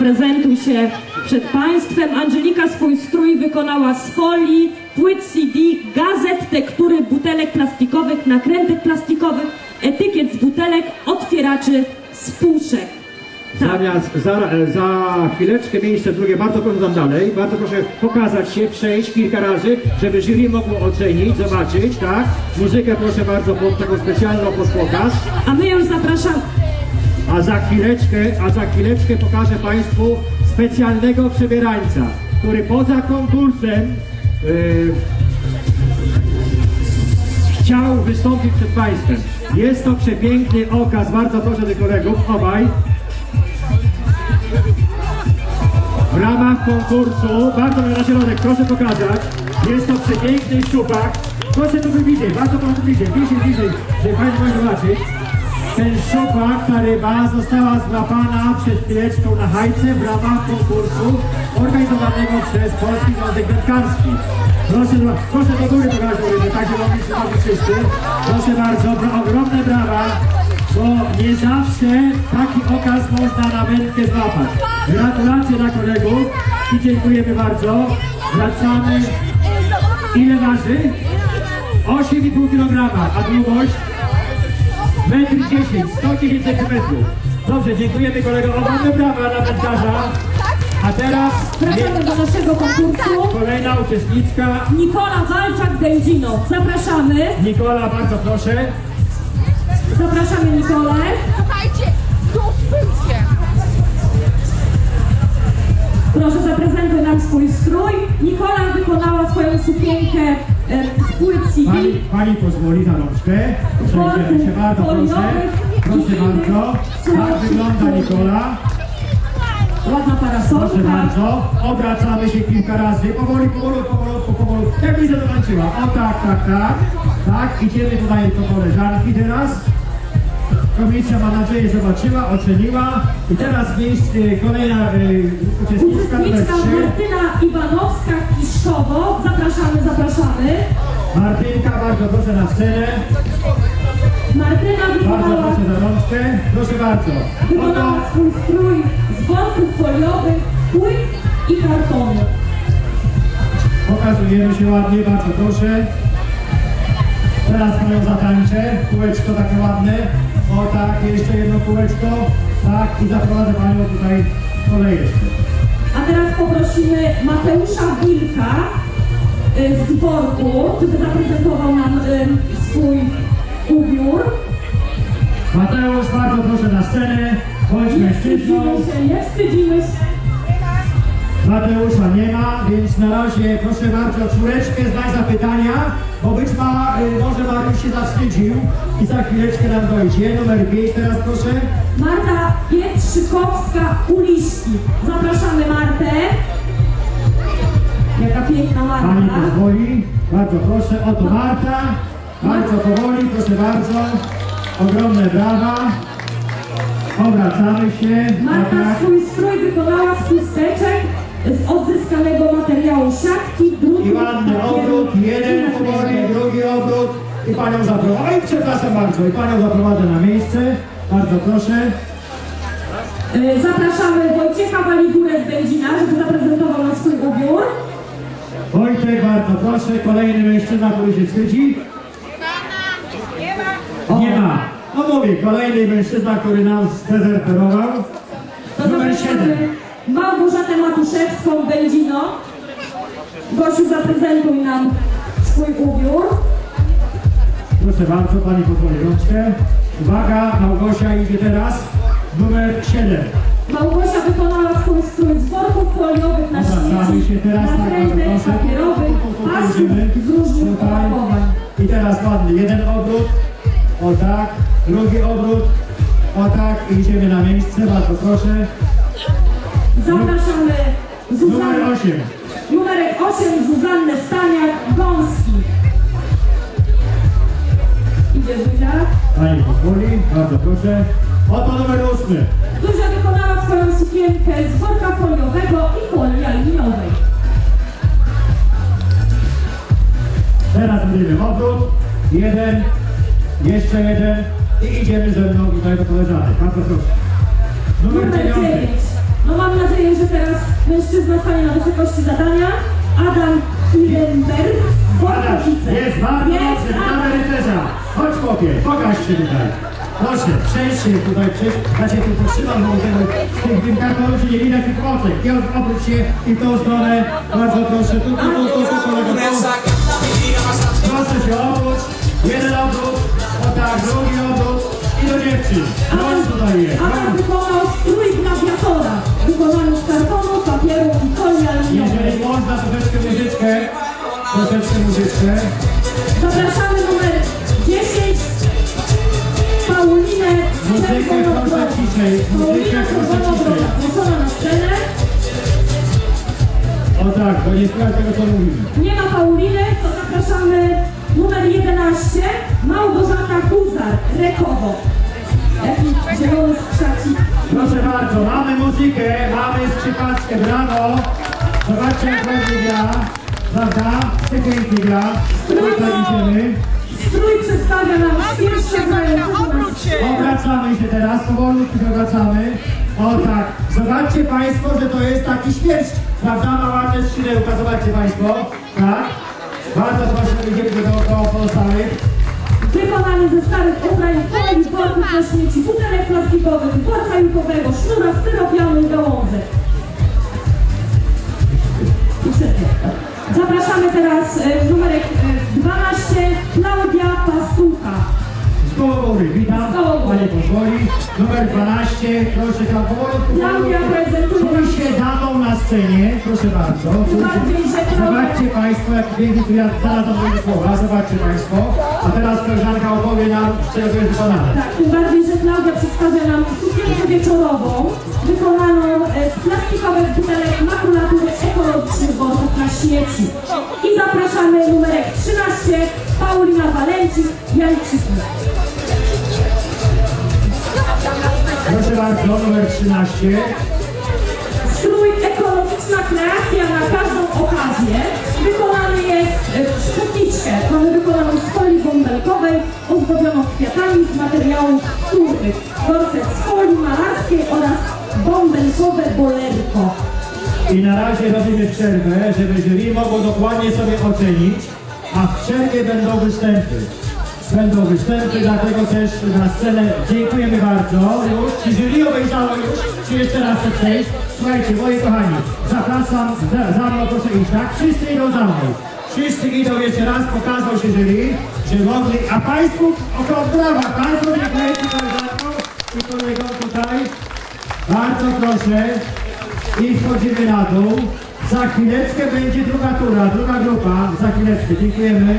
Prezentuj się przed Państwem. Angelika swój strój wykonała z folii, płyt CD, gazet, tektury, butelek plastikowych, nakrętek plastikowych, etykiet z butelek, otwieraczy z puszek. Tak. Zamiast za, za chwileczkę miejsce drugie, bardzo proszę tam dalej, bardzo proszę pokazać się, przejść kilka razy, żeby jury mogło ocenić, zobaczyć, tak? Muzykę proszę bardzo pod taką specjalną pod pokaz, A my już zapraszamy. A za chwileczkę, a za chwileczkę pokażę Państwu specjalnego przebierańca, który poza konkursem yy, chciał wystąpić przed Państwem. Jest to przepiękny okaz, bardzo proszę tych kolegów, obaj. W ramach konkursu, bardzo na środek, proszę pokazać, jest to przepiękny szczupak. Proszę tu bliżej, bardzo proszę bliżej, bliżej, bliżej, żeby Państwo zobaczyć. Szczupak, ta ryba została złapana przed chwileczką na hajce w ramach konkursu organizowanego przez Polski Związek Wędkarski. Proszę, proszę do góry pokazać rybę, tak żeby zobaczyć wszyscy. Proszę bardzo, ogromne brawa, bo nie zawsze taki okaz można na wędkę złapać. Gratulacje dla kolegów i dziękujemy bardzo. Wracamy. Ile waży? 8,5 kg, a długość? 1,10 m, 110 cm. Dobrze, dziękujemy kolegom. Ogromne brawa dla wędkarza. A teraz Wracamy do naszego konkursu. kolejna uczestniczka. Nikola Walczak-Dędzino. Zapraszamy. Nikola, bardzo proszę. Zapraszamy Nikolę. Słuchajcie, tu bycie. Proszę zaprezentuj nam swój strój. Nikola wykonała swoją sukienkę e. Pani, pani pozwoli za rączkę. Przejdziemy się bardzo proszę. Proszę bardzo. Tak wygląda Nikola. Ładna Proszę parasolka. bardzo. Obracamy się kilka razy. Powoli, powoli, powoli, powoli. Jak mi zadołączyła. O tak, tak, tak. Tak, idziemy tutaj do koleżanki teraz. Komisja ma nadzieję zobaczyła, oceniła. I teraz miejsce, kolejna y, uczestniczka Uczestniczka 3. Martyna Iwanowska-Kiszkowo. Zapraszamy, zapraszamy. Martynka, bardzo proszę na scenę. Martyna Bardzo wykonała, proszę za rączkę. Proszę bardzo. Oto wykonała swój strój z worków foliowych, płyt i kartonu. pokazujemy się ładnie, bardzo proszę. Teraz panią zatańczę. Kółeczko takie ładne. O tak, jeszcze jedno kółeczko. Tak, i zaprowadzę panią tutaj kolej jeszcze. Poprosimy Mateusza Wilka y, z dworku, żeby zaprezentował nam y, swój ubiór. Mateusz, bardzo proszę na scenę. Bądź Nie mężczyzną. się, nie wstydzimy się. Mateusza nie ma, więc na razie proszę bardzo czwóreczkę znak zapytania, bo być ma, y, może Mariusz się zawstydził i za chwileczkę nam dojdzie. Numer 5 teraz proszę. Marta Pietrzykowska-Uliszki. Zapraszamy Martę. Jaka piękna Pani Marta. pozwoli, bardzo proszę, oto Marta, bardzo powoli, proszę bardzo, ogromne brawa, obracamy się, Marta tak, swój strój wykonała z chusteczek z odzyskanego materiału siatki, drutu, i ładny obrót, jeden powoli, drugi obrót. I Panią zaprowadzę, przepraszam bardzo, i Panią zaprowadzę na miejsce, bardzo proszę, Zapraszamy Wojciecha Waligurę z Będzina, żeby zaprezentował nam swój ubiór. Wojtek, bardzo proszę, kolejny mężczyzna, który się wstydzi, Nie ma. nie ma, no mówię, kolejny mężczyzna, który nas zdezerterował, To numer zapraszamy 7. Małgorzatę Matuszewską Będzino. Gosiu, zaprezentuj nam swój ubiór. Proszę bardzo, pani pozwoli rączkę. Uwaga, Małgosia idzie teraz. Numer 7. Małgosia wykonała swój strój z worków foliowych na śmieci, się teraz, tak papierowych, pasów z różnych opakowań. I teraz ładny, jeden obrót. O tak, drugi obrót. O tak, i idziemy na miejsce, bardzo proszę. Zapraszamy Numer Zuzannę, 8. numerek 8 Zuzannę Staniak-Gąski. Idzie Zuzia. Pani pozwoli, bardzo proszę. Oto numer 8. Zuzia wykonała swoją sukienkę z worka foliowego i folii aluminiowej. Teraz będziemy obrót. Jeden, jeszcze jeden. I idziemy ze mną tutaj do koleżanek. Bardzo proszę. Numer Numer 9. 9. No mam nadzieję, teraz mężczyzna stanie na wysokości zadania. Adam Ilenberg, Adaś, Borkowice. jest bardzo Jest mocny, Adam. rycerza. Chodź chłopie, pokaż się tutaj. Proszę, przejdź się tutaj, przejdź. Ja cię tu potrzymam, bo tego, z tych tym kartonów się nie widać tych. I od- obróć się i w tą stronę. Bardzo proszę, tu, tu, tu, tu, tu, kolego, tu. Proszę się obróć. Jeden obrót, o tak, drugi obrót i do dziewczyn. Chodź tutaj jest. Adam wykonał strój gladiatora, wykonany z kartonu, papieru i folii aluminiowej. Jeżeli można, troszeczkę muzyczkę. Troszeczkę muzyczkę. Zapraszamy numer Muzykę proszę ciszej. Muzykę proszę ciszej. proszona na scenę. O tak, bo nie słychać tego co mówimy. Nie ma Pauliny, to zapraszamy numer 11, Małgorzata Huzar, Rekowo. Jaki zielony. Proszę bardzo, mamy muzykę, mamy skrzypaczkę, brawo. Zobaczcie jak ładnie gra. Prawda? Pięknie gra. Strój przedstawia nam pierwsze na Obracamy się teraz, powolutku się obracamy. O tak, zobaczcie Państwo, że to jest taki śmierć. Prawda? Ma ładne skrzydełka, zobaczcie Państwo. Tak? Bardzo proszę, idziemy do dookoła pozostałych. Wykonany ze starych ubrań, folii, worków na śmieci, butelek plastikowych, worka jukowego, sznura, Numer 12, proszę tam powolutku, Klaudia prezentuje Czuj nam- się damą na scenie, proszę bardzo. Czuj bardziej, że się. Zobaczcie Państwo, jak pięknie tu ja zaraz do mojego słowa, zobaczcie Państwo. A teraz koleżanka opowie nam, czego to jest wykonane. Tak, tym bardziej, że Klaudia przedstawia nam sukienkę wieczorową, wykonaną e, z plastikowych butelek makulatury ekologicznych worków na śmieci. I zapraszamy numerek 13, Paulina Walencik, Jańczyki. Proszę bardzo, numer 13. Strój ekologiczna kreacja na każdą okazję. Wykonany jest e, w spódniczkę. Mamy wykonaną z folii bąbelkowej, ozdobioną kwiatami z materiałów skórnych. Gorset z folii malarskiej oraz bąbelkowe bolerko. I na razie robimy przerwę, żeby jury mogło dokładnie sobie ocenić, a w przerwie będą występy. Będą występy, dlatego też na scenę dziękujemy bardzo. Czy jury obejrzało już, czy jeszcze raz chcę przejść? Słuchajcie, moi kochani, zapraszam, za, za mną proszę iść, tak? Wszyscy idą za mną. Wszyscy idą jeszcze raz, pokazał się jury, że mogli, a Państwu, około brawa, Państwu dziękujecie koleżankom i kolegom tutaj. Bardzo proszę. I wchodzimy na dół. Za chwileczkę będzie druga tura, druga grupa. Za chwileczkę. Dziękujemy.